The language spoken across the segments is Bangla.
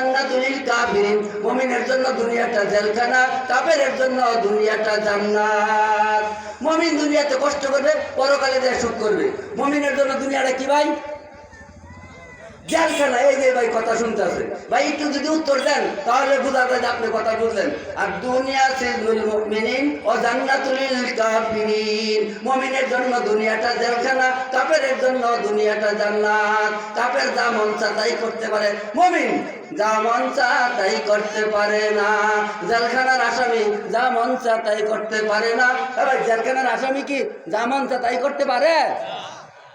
জান্নাতুল কাফিরিন মুমিনের জন্য দুনিয়াটা জেলখানা, কাফেরের জন্য দুনিয়াটা জান্নাত। মুমিন দুনিয়াতে কষ্ট করবে, পরকালে দেয় সুখ করবে। মমিনের জন্য দুনিয়াটা কি ভাই? জেলখানা, এই যে ভাই কথা শুনতে আছে ভাই, একটু যদি উত্তর দেন, তাহলে বোঝা যায় আপনি কথা বুঝলেন। আর দুনিয়া সিজনুল মুমিনিন, ও জান্নাতুল কাফিরিন। মুমিনের জন্য দুনিয়াটা জেলখানা, কাফেরের জন্য দুনিয়াটা জান্নাত। কাফের যা মন তাই করতে পারে। মুমিন যা মন তাই করতে পারে না। জেলখানার আসামি যা মন তাই করতে পারে না। এবার জেলখানার আসামি কি? যা মন তাই করতে পারে?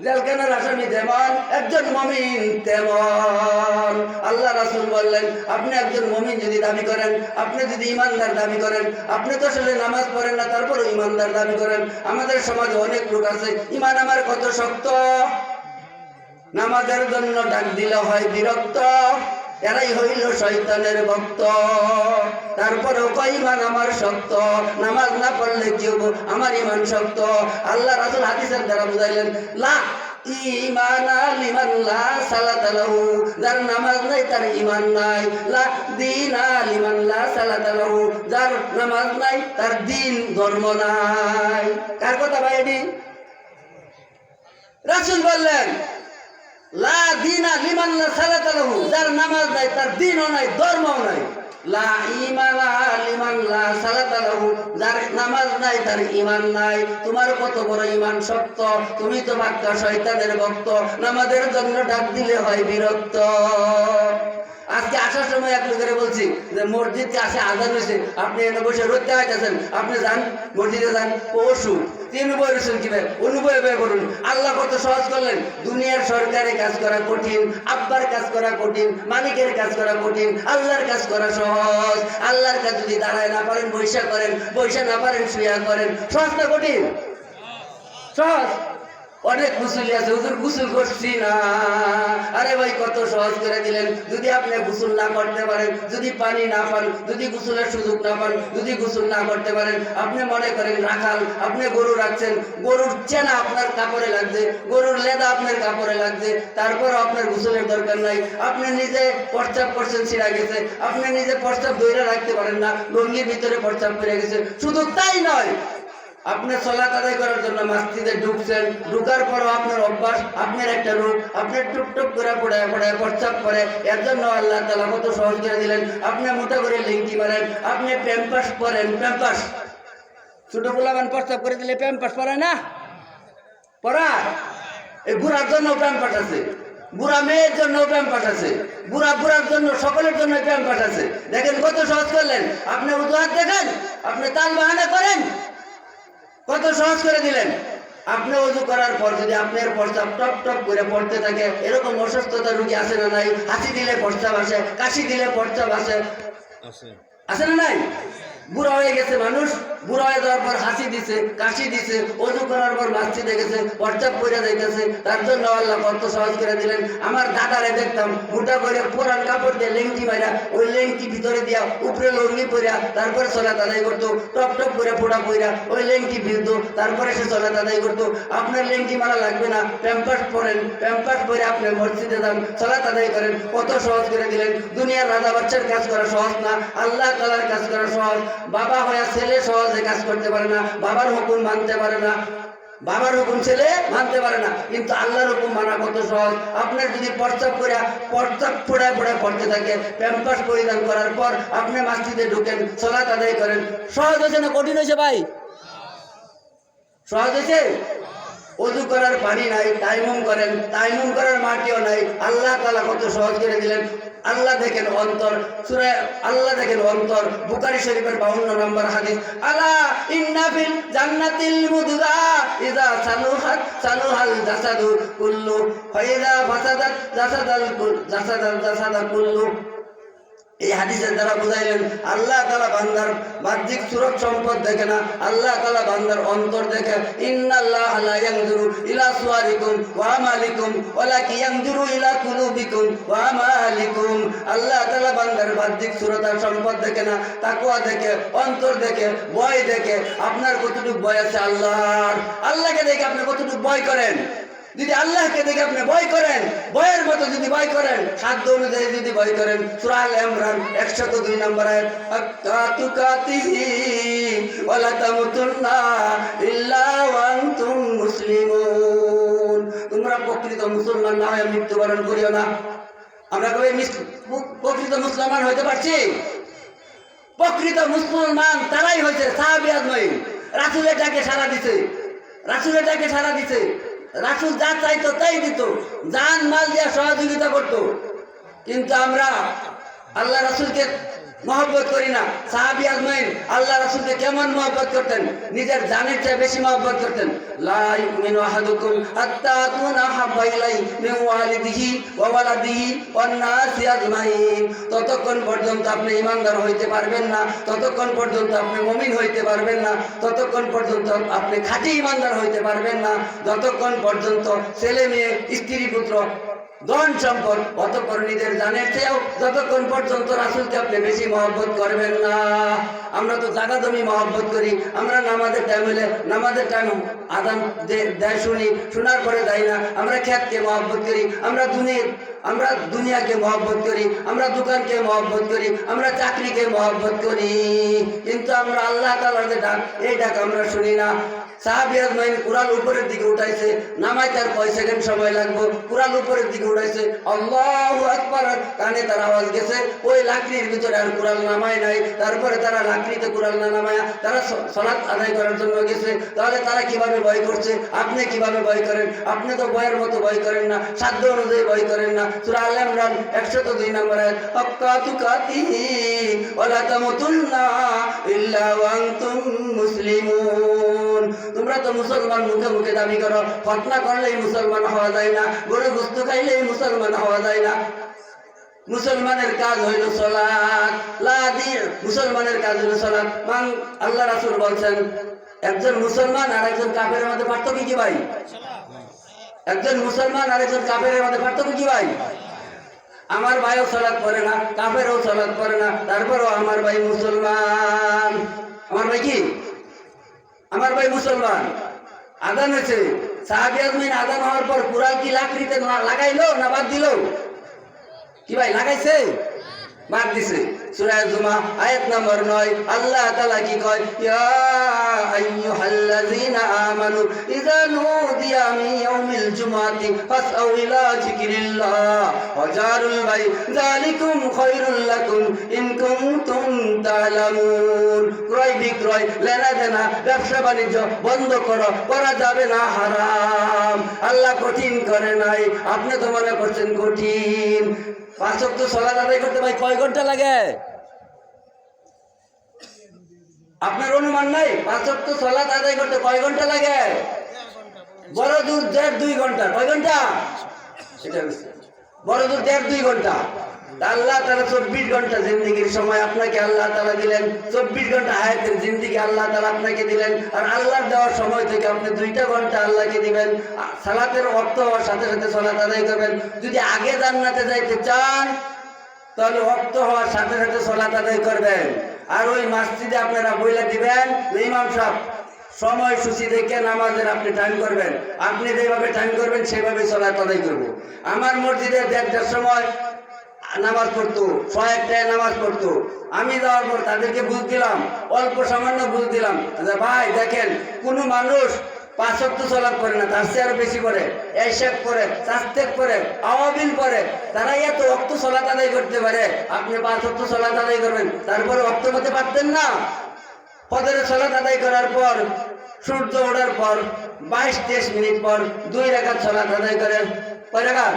জেলখানার আসামি যেমন একজন মমিন তেমন আল্লাহ রাসুল বললেন, আপনি একজন মমিন যদি দাবি করেন, আপনি যদি ইমানদার দাবি করেন, আপনি তো আসলে নামাজ পড়েন না তারপরে ইমানদার দাবি করেন। আমাদের সমাজে অনেক লোক আছে, ইমান আমার কত শক্ত? নামাজের জন্য ডাক দিলে হয় বিরক্ত। এরাই হইল শৈতানের ভক্ত। তারপরেও কয় আমার শক্ত? নামাজ না পড়লে হব? আমার ইমান শক্ত। আল্লাহ রাসুল হাদিসের দ্বারা বুঝাইলেন, লা লা যার নামাজ নাই, তার ইমান নাই। লা দিনা লিমান লা সালাত যার নামাজ নাই, তার দিন, ধর্ম নাই। কার কথা ভাই এটি? রাসূল বললেন লা লিমান লা যার নামাজ নাই, তার দিনও নাই নাই। লা ইমানা লিমান লা যার নামাজ নাই, তার ঈমান নাই। কত বড় ঈমান শক্ত, তুমি তো ভক্ত, নামাজের জন্য ডাক দিলে হয় বিরক্ত। আজকে আসার সময় এক লোকের বলছি যে মসজিদকে আসে আজান হয়েছে, আপনি এনে বসে আইতেছেন, আপনি যান, মসজিদে যান পশু তিন বই রসুন কি ভাই অনুভব ব্যয় করুন। আল্লাহ কত সহজ করলেন? দুনিয়ার সরকারে কাজ করা কঠিন, আব্বার কাজ করা কঠিন, মালিকের কাজ করা কঠিন, আল্লাহর কাজ করা সহজ। আল্লাহর কাজ যদি দাঁড়ায় না পারেন বৈশা করেন, বৈশা না পারেন, শুয়া করেন, সহজ না কঠিন? সহজ। অনেক গুসুলি আছে, হুজুর গুসুল করছি না। আরে ভাই, কত সহজ করে দিলেন। যদি আপনি গুসুল না করতে পারেন, যদি পানি না পান, যদি গুসুলের সুযোগ না পান, যদি গুসুল না করতে পারেন, আপনি মনে করেন, রাখাল, আপনি গরু রাখছেন, গরুর চেনা আপনার কাপড়ে লাগছে, গরুর লেদা আপনার কাপড়ে লাগছে, তারপর আপনার গুসুলের দরকার নাই। আপনি নিজে প্রস্তাব করছেন, ছিঁড়া গেছে। আপনি নিজে প্রস্তাব ধরে রাখতে পারেন না, লঙ্গির ভিতরে প্রস্তাব করে গেছে। শুধু তাই নয় আপনি সলাত আদায় করার জন্য মাস্তিদে ঢুকছেন, ঢুকার পরও আপনার অভ্যাস, আপনার একটা রূপ, আপনি টুকটুক করে পড়ে পড়ে, প্রস্তাব করে, এর জন্য আল্লাহ তালা কত সহজ করে দিলেন। আপনি মোটা করে লিঙ্কি মারেন আপনি প্যাম্পাস পরেন, প্যাম্পাস। ছোট গোলাবান প্রস্তাব করে দিলে প্যাম্পাস পরে না? পড়া এই বুড়ার জন্য প্যাম্পাস আছে। বুড়া মেয়ের জন্য প্যাম্পাস আছে। বুড়া বুড়ার জন্য, সকলের জন্য প্যাম্পাস আছে। দেখেন কত সহজ করলেন। আপনি উদাহার দেখেন, আপনি তাল বাহানা কত সহজ করে দিলেন? আপনি অজু করার পর যদি আপনার প্রস্তাব টপ টপ করে পড়তে থাকে এরকম অসুস্থতা রুগী আছে না নাই? হাসি দিলে প্রস্তাব আসে কাশি দিলে প্রস্তাব আসে। আছে না নাই? বুড়া হয়ে গেছে মানুষ। বুড়া হয়ে যাওয়ার পর হাসি দিছে, কাশি দিছে, অজু করার পর মাছটি দেখেছে প্রস্তাব করে যাইতেছে। তার জন্য আল্লাহ কত সহজ করে দিলেন। আমার দাদারে দেখতাম, মোটা করে পুরান কাপড় দিয়ে লেংটি মারা ওই লেংটি ভিতরে দিয়া উপরে লঙ্গি পরিয়া তারপরে চলা আদায় করতো, টপ টপ করে ফোড়া পইরা ওই লেংটি ভিজতো, তারপরে সে চলা আদায় করতো। আপনার লেংটি মারা লাগবে না প্যাম্পাস পরেন প্যাম্পাস পরে আপনি মসজিদে যান, চলা আদায় করেন। কত সহজ করে দিলেন। দুনিয়ার রাজা বাচ্চার কাজ করা সহজ না, আল্লাহ তালার কাজ করা সহজ। বাবা হয়ে ছেলে সহজে কাজ করতে পারে না, বাবার হুকুম মানতে পারে না, বাবার হুকুম ছেলে মানতে পারে না, কিন্তু আল্লাহর হুকুম মানা কত সহজ? আপনার যদি প্রস্তাব করে, প্রস্তাব পড়ে পড়ে পড়তে থাকে, প্যাম্পাস পরিধান করার পর আপনি মাস্তিতে ঢুকেন, সলাত আদায় করেন, সহজ হয়েছে না কঠিন হয়েছে ভাই? সহজ হয়েছে? অজু করার পানি নাই, তাইমুম করেন, তাইমুম করার মাটিও নাই, আল্লাহ তালা কত সহজ করে দিলেন। আল্লাহ দেখেন অন্তর, সুরে আল্লাহ দেখেন অন্তর বুকারি শরীফের বাউন্ন নম্বর হাদিস, আলা ইন্নাফিল জান্নাতিল মুদগা ইদা সানুহাত, সানুহাল জাসাদু কুল্লু ফাইদা ফাসাদাত জাসাদাল জাসাদাল জাসাদা কুল্লু। এই হাদিসের দ্বারা বুঝাইলেন, আল্লাহ তালা বান্দার বাহ্যিক সুরত সম্পদ দেখে না, আল্লাহ তালা বান্দার অন্তর দেখে, ইন্নাল্লাহ লা ইয়ানজুরু ইলা সুয়ারিকুম ওয়া আমালিকুম ওয়ালাকি ইয়ানজুরু ইলা কুলুবিকুম ওয়া আমালিকুম। আল্লাহ তালা বান্দার বাহ্যিক সুরত আর সম্পদ দেখে না, তাকওয়া দেখে, অন্তর দেখে, ভয় দেখে, আপনার কতটুকু ভয় আছে আল্লাহর? আল্লাহকে দেখে আপনি কতটুকু ভয় করেন? যদি আল্লাহকে দেখে আপনি ভয় করেন, ভয়ের মতো যদি ভয় করেন, সাধ্য অনুযায়ী যদি ভয় করেন সুরাল ইমরান একশত দুই নম্বর আয়াত আকাতুকাতিহি ওয়ালা তামুতুন্না ইল্লা ওয়া আনতুম তোমরা প্রকৃত মুসলমান না হয়ে মৃত্যুবরণ করিও না। আমরা কবে প্রকৃত মুসলমান হইতে পারছি? প্রকৃত মুসলমান তারাই হয়েছে সাহাবিয়াত নয় রাসুলের ডাকে সারা দিছে। রাসুলের ডাকে সারা দিছে। রাসুল যা চাইতো তাই দিত। জান মাল দিয়া সহযোগিতা করতো। কিন্তু আমরা আল্লাহ রাসুলকে মহব্বত করি না। সাহাবি আজমাইন, আল্লাহ রাসুলকে কেমন মহব্বত করতেন? নিজের জানের চেয়ে বেশি মহব্বত করতেন। লা ইউমিনু আহাদুকুম হাত্তা আকুনা হাব্বা ইলাই মিন ওয়ালিদিহি ওয়া ওয়ালাদিহি ওয়ান নাসি আজমাইন। ততক্ষণ পর্যন্ত আপনি ইমানদার হইতে পারবেন না, ততক্ষণ পর্যন্ত আপনি মুমিন হইতে পারবেন না, ততক্ষণ পর্যন্ত আপনি খাঁটি ইমানদার হইতে পারবেন না, যতক্ষণ পর্যন্ত ছেলে মেয়ে, স্ত্রী পুত্র ধন সম্পদ অতঃপর নিজের জানের চেয়েও যতক্ষণ পর্যন্ত রাসুলকে আপনি বেশি মহব্বত করবেন না, আমরা তো জাগা জমি মহব্বত করি, আমরা নামাজের টাইম হলে নামাজের টাইম আদান দেয়, শুনি, শোনার পরে যাই না, আমরা খ্যাতকে মহব্বত করি, আমরা দুনিয়ার, আমরা দুনিয়াকে মহব্বত করি, আমরা দোকানকে মহব্বত করি, আমরা চাকরিকে মহব্বত করি, কিন্তু আমরা আল্লাহ তালার যে ডাক, এই ডাক আমরা শুনি না। সাহাবি মাইন কুরাল উপরের দিকে উঠাইছে নামাই তার কয় সেকেন্ড সময় লাগবো কুরাল উপরের দিকে আকবার, কানে তার আওয়াজ গেছে। ওই লাকড়ির ভিতরে আর নামায় নাই। তারপরে তারা লাকড়িতে না নামায়া তারা আদায় করার জন্য গেছে। তাহলে তারা কীভাবে ভয় করছে? আপনি কীভাবে ভয় করেন? আপনি তো ভয়ের মতো ভয় করেন না। সাধ্য অনুযায়ী ভয় করেন না। সূরা আল ইমরান 102 নম্বর আয়াত হাক্কা তুকাতিহি ওয়ালা তামুতুন্না ইল্লা ওয়া আনতুম মুসলিমুন। তোমরা তো মুসলমান, মুখে মুখে দাবি করো। ফতনা করলেই মুসলমান হওয়া যায় না, গরু বস্তু খাইলেই মুসলমান হওয়া যায় না। মুসলমানের কাজ হইল সলাৎ। মুসলমানের কাজ হইল সলাৎ। মান আল্লাহ রাসুল বলছেন, একজন মুসলমান আর একজন কাপের মধ্যে পার্থক্য কি ভাই? একজন মুসলমান আর একজন কাফেরের মধ্যে পার্থক্য কি ভাই? আমার ভাইও সলাৎ করে না কাপেরও সলাৎ করে না, তারপরও আমার ভাই মুসলমান। আমার ভাই কি? আমার ভাই মুসলমান। আদান হয়েছে। সাহাবি আজমিন আদান হওয়ার পর কুরাল কি লাকড়িতে লাগাইলো না বাদ দিল? কি ভাই, লাগাইছে? বাদ দিছে। সূরা জুমা, আয়াত নম্বর 9 আল্লাহ তাআলা কি কয়? ইয়া আইয়ুহাল্লাযীনা আমানু ইযা নুদিয়া মিন ইয়াউমিল জুমআতি ফাসআউ ইলা যিকরিল্লাহ। ওয়া জারুল বাই, যালিকুম খায়রুল লাকুম ইন কুনতুম তা'লামুন ক্রয়, বিক্রয় লেনা দেনা ব্যবসা বাণিজ্য বন্ধ করো, করা যাবে না, হারাম। আল্লাহ কঠিন করে নাই, আপনি তো মনে করছেন কঠিন। পাঁচ ওয়াক্ত সলাত আদায় করতে ভাই কয় ঘণ্টা লাগে? আপনার অনুমান নাই? পাঁচ ওয়াক্ত সলাত আদায় করতে কয় ঘণ্টা লাগে? বড় দূর দেড় দুই ঘণ্টা। কয় ঘণ্টা? সেটা বড় দূর দেড় দুই ঘণ্টা। তা আল্লাহ তালা চব্বিশ ঘণ্টা জিন্দিগির সময় আপনাকে আল্লাহ তালা দিলেন। চব্বিশ ঘণ্টা হায়াতের জিন্দিগি আল্লাহ তালা আপনাকে দিলেন। আর আল্লাহ দেওয়ার সময় থেকে আপনি দুইটা ঘণ্টা আল্লাহকে দিবেন। সালাতের অর্থ হওয়ার সাথে সাথে সলাত আদায় করবেন। যদি আগে জান্নাতে যাইতে চান, তাহলে অর্থ হওয়ার সাথে সাথে সলাত আদায় করবেন। আর ওই মসজিদে আপনারা বইলা দিবেন ইমাম সাহেব, সময়সূচি দেখে নামাজের আপনি টাইম করবেন। আপনি যেভাবে টাইম করবেন, সেভাবে চলা তদাই করব। আমার মসজিদে দেড়টার সময় নামাজ পড়তো ছয়টায় নামাজ পড়তো। আমি যাওয়ার পর তাদেরকে বুঝ দিলাম, অল্প সামান্য বুঝ দিলাম। ভাই, দেখেন, কোনো মানুষ পাঁচ অক্ট চলার করে না, তার চেয়ে আরও বেশি করে এসব করে করে, আওয়াবিল করে। তারা এত অক্ত চলাত আদায় করতে পারে, আপনি পাঁচ অক্ট চলাত করবেন, তারপরে অক্ত মতে পারতেন না। ফজরে সলাত আদায় করার পর, সূর্য ওঠার পর, বাইশ তেইশ মিনিট পর দুই রেখাত সলাত আদায় করেন কয় রেখাত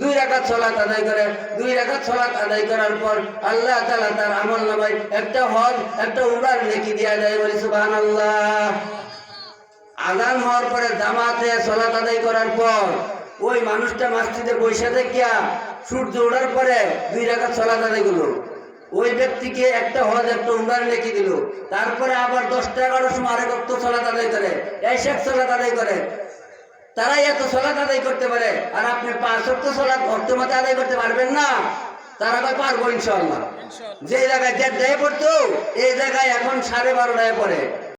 দুই রাকাত সলাত আদায় করে। দুই রাকাত সলাত আদায় করার পর আল্লাহ তাআলা তার আমল নামায় একটা হজ, একটা উমরার নেকি দিয়া যায় বলি সুবহানাল্লাহ। আজান হওয়ার পরে জামাতে সলাত আদায় করার পর ওই মানুষটা মসজিদে বসে দেখিয়া সূর্য ওঠার পরে দুই রাকাত সলাত আদায় করল। ওই ব্যক্তিকে একটা হজ একটা উমরার নেকি দিল। তারপরে আবার দশটা এগারোর সময় আরেক অক্ত সলাত আদায় করে। এসব সলাত আদায় করে। তারাই এত সলাত আদায় করতে পারে আর আপনি পাঁচ অক্ট সলাত অক্টোমাতে আদায় করতে পারবেন না। তারা কয় পারব ইনশাল্লাহ যে জায়গায় দেড়টায় পড়তো এই জায়গায় এখন সাড়ে বারোটায় পড়ে।